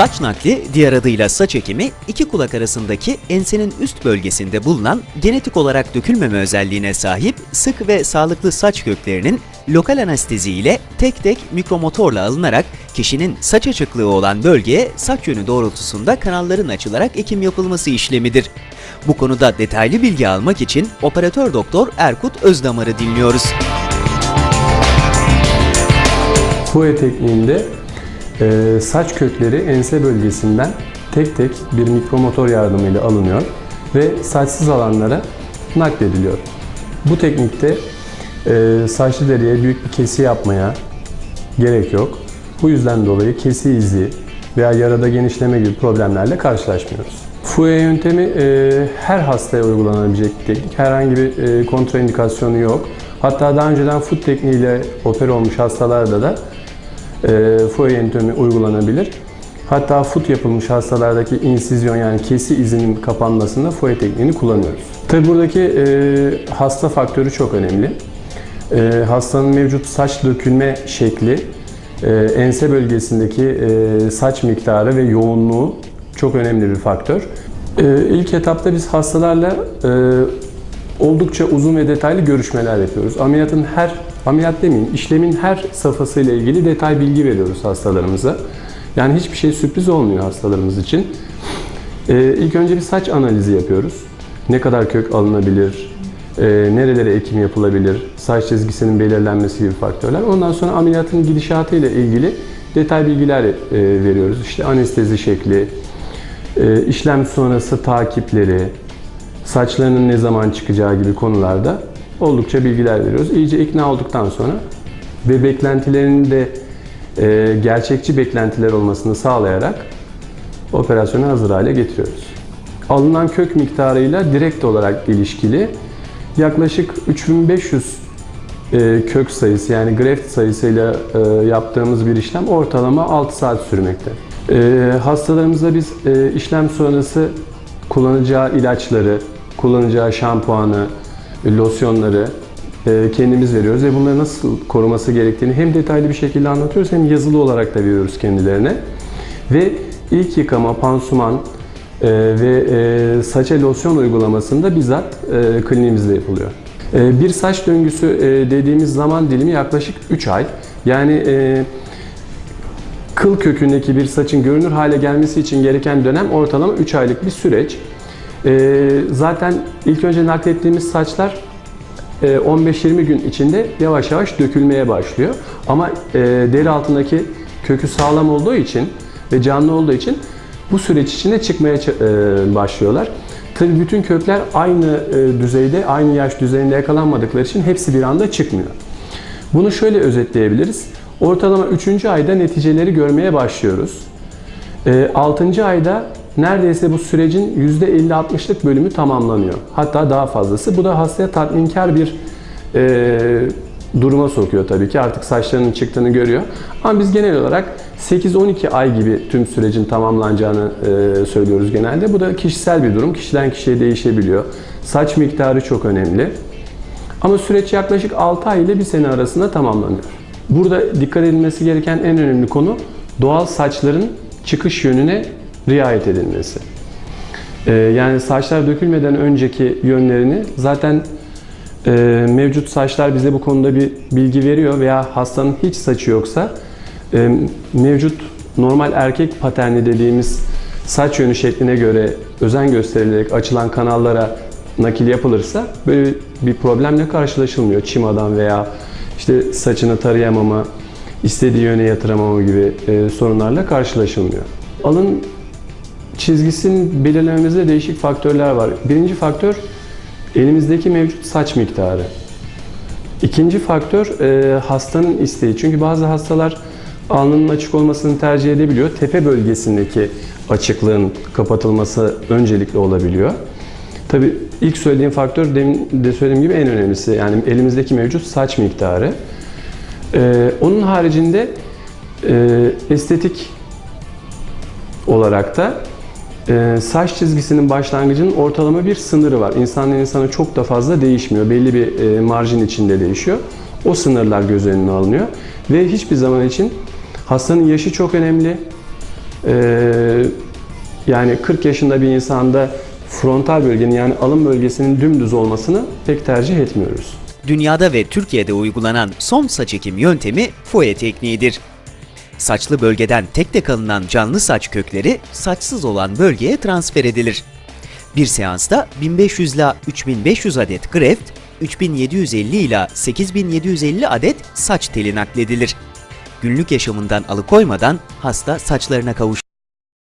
Saç nakli, diğer adıyla saç ekimi, iki kulak arasındaki ensenin üst bölgesinde bulunan genetik olarak dökülmeme özelliğine sahip sık ve sağlıklı saç köklerinin lokal anestezi ile tek tek mikromotorla alınarak kişinin saç açıklığı olan bölgeye saç yönü doğrultusunda kanalların açılarak ekim yapılması işlemidir. Bu konuda detaylı bilgi almak için operatör doktor Erkut Özdamar'ı dinliyoruz. Fue tekniğinde e, saç kökleri ense bölgesinden tek tek bir mikromotor yardımıyla alınıyor ve saçsız alanlara naklediliyor. Bu teknikte e, saçlı deriye büyük bir kesi yapmaya gerek yok. Bu yüzden dolayı kesi izi veya yarada genişleme gibi problemlerle karşılaşmıyoruz. Fue yöntemi e, her hastaya uygulanabilecek bir teknik. Herhangi bir e, kontraindikasyonu yok. Hatta daha önceden foot tekniğiyle opera olmuş hastalarda da e, Foye yöntemi uygulanabilir. Hatta foot yapılmış hastalardaki insizyon yani kesi izinin kapanmasında Foye tekniğini kullanıyoruz. Tabi buradaki e, hasta faktörü çok önemli. E, hastanın mevcut saç dökülme şekli, e, ense bölgesindeki e, saç miktarı ve yoğunluğu çok önemli bir faktör. E, ilk etapta biz hastalarla e, oldukça uzun ve detaylı görüşmeler yapıyoruz. Ameliyatın her, ameliyat demeyeyim, işlemin her safhasıyla ilgili detay bilgi veriyoruz hastalarımıza. Yani hiçbir şey sürpriz olmuyor hastalarımız için. Ee, ilk önce bir saç analizi yapıyoruz. Ne kadar kök alınabilir, e, nerelere ekim yapılabilir, saç çizgisinin belirlenmesi gibi faktörler. Ondan sonra ameliyatın gidişatı ile ilgili detay bilgiler e, veriyoruz. İşte anestezi şekli, e, işlem sonrası takipleri, saçlarının ne zaman çıkacağı gibi konularda oldukça bilgiler veriyoruz. İyice ikna olduktan sonra ve beklentilerinin de e, gerçekçi beklentiler olmasını sağlayarak operasyonu hazır hale getiriyoruz. Alınan kök miktarıyla direkt olarak ilişkili yaklaşık 3500 e, kök sayısı yani graft sayısıyla e, yaptığımız bir işlem ortalama 6 saat sürmekte. E, hastalarımıza biz e, işlem sonrası kullanacağı ilaçları, kullanacağı şampuanı, losyonları e, kendimiz veriyoruz ve bunları nasıl koruması gerektiğini hem detaylı bir şekilde anlatıyoruz hem yazılı olarak da veriyoruz kendilerine. Ve ilk yıkama, pansuman e, ve e, saça losyon uygulamasında bizzat kliniğimizde yapılıyor. Bir saç döngüsü dediğimiz zaman dilimi yaklaşık 3 ay. Yani kıl kökündeki bir saçın görünür hale gelmesi için gereken dönem ortalama 3 aylık bir süreç. Ee, zaten ilk önce naklettiğimiz saçlar e, 15-20 gün içinde yavaş yavaş dökülmeye başlıyor. Ama e, deri altındaki kökü sağlam olduğu için ve canlı olduğu için bu süreç içinde çıkmaya e, başlıyorlar. Tabii bütün kökler aynı e, düzeyde, aynı yaş düzeyinde yakalanmadıkları için hepsi bir anda çıkmıyor. Bunu şöyle özetleyebiliriz. Ortalama 3. ayda neticeleri görmeye başlıyoruz. 6. ayda neredeyse bu sürecin %50-60'lık bölümü tamamlanıyor. Hatta daha fazlası. Bu da hastaya tatminkar bir e, duruma sokuyor tabii ki. Artık saçlarının çıktığını görüyor. Ama biz genel olarak 8-12 ay gibi tüm sürecin tamamlanacağını e, söylüyoruz genelde. Bu da kişisel bir durum. Kişiden kişiye değişebiliyor. Saç miktarı çok önemli. Ama süreç yaklaşık 6 ay ile 1 sene arasında tamamlanıyor. Burada dikkat edilmesi gereken en önemli konu doğal saçların çıkış yönüne riayet edilmesi. Ee, yani saçlar dökülmeden önceki yönlerini zaten e, mevcut saçlar bize bu konuda bir bilgi veriyor veya hastanın hiç saçı yoksa e, mevcut normal erkek paterni dediğimiz saç yönü şekline göre özen gösterilerek açılan kanallara nakil yapılırsa böyle bir problemle karşılaşılmıyor. Çimadan veya işte saçını tarayamama, istediği yöne yatıramama gibi e, sorunlarla karşılaşılmıyor. Alın çizgisinin belirlememizde değişik faktörler var. Birinci faktör elimizdeki mevcut saç miktarı. İkinci faktör e, hastanın isteği. Çünkü bazı hastalar alnının açık olmasını tercih edebiliyor. Tepe bölgesindeki açıklığın kapatılması öncelikli olabiliyor. Tabi ilk söylediğim faktör demin de söylediğim gibi en önemlisi. Yani elimizdeki mevcut saç miktarı. E, onun haricinde e, estetik olarak da e, saç çizgisinin başlangıcının ortalama bir sınırı var. İnsandan insana çok da fazla değişmiyor. Belli bir e, marjin içinde değişiyor. O sınırlar göz önüne alınıyor. Ve hiçbir zaman için hastanın yaşı çok önemli. Ee, yani 40 yaşında bir insanda frontal bölgenin yani alın bölgesinin dümdüz olmasını pek tercih etmiyoruz. Dünyada ve Türkiye'de uygulanan son saç ekim yöntemi FOE tekniğidir. Saçlı bölgeden tek tek alınan canlı saç kökleri saçsız olan bölgeye transfer edilir. Bir seansta 1500 ila 3500 adet greft, 3750 ila 8750 adet saç teli nakledilir. Günlük yaşamından alıkoymadan hasta saçlarına kavuşur.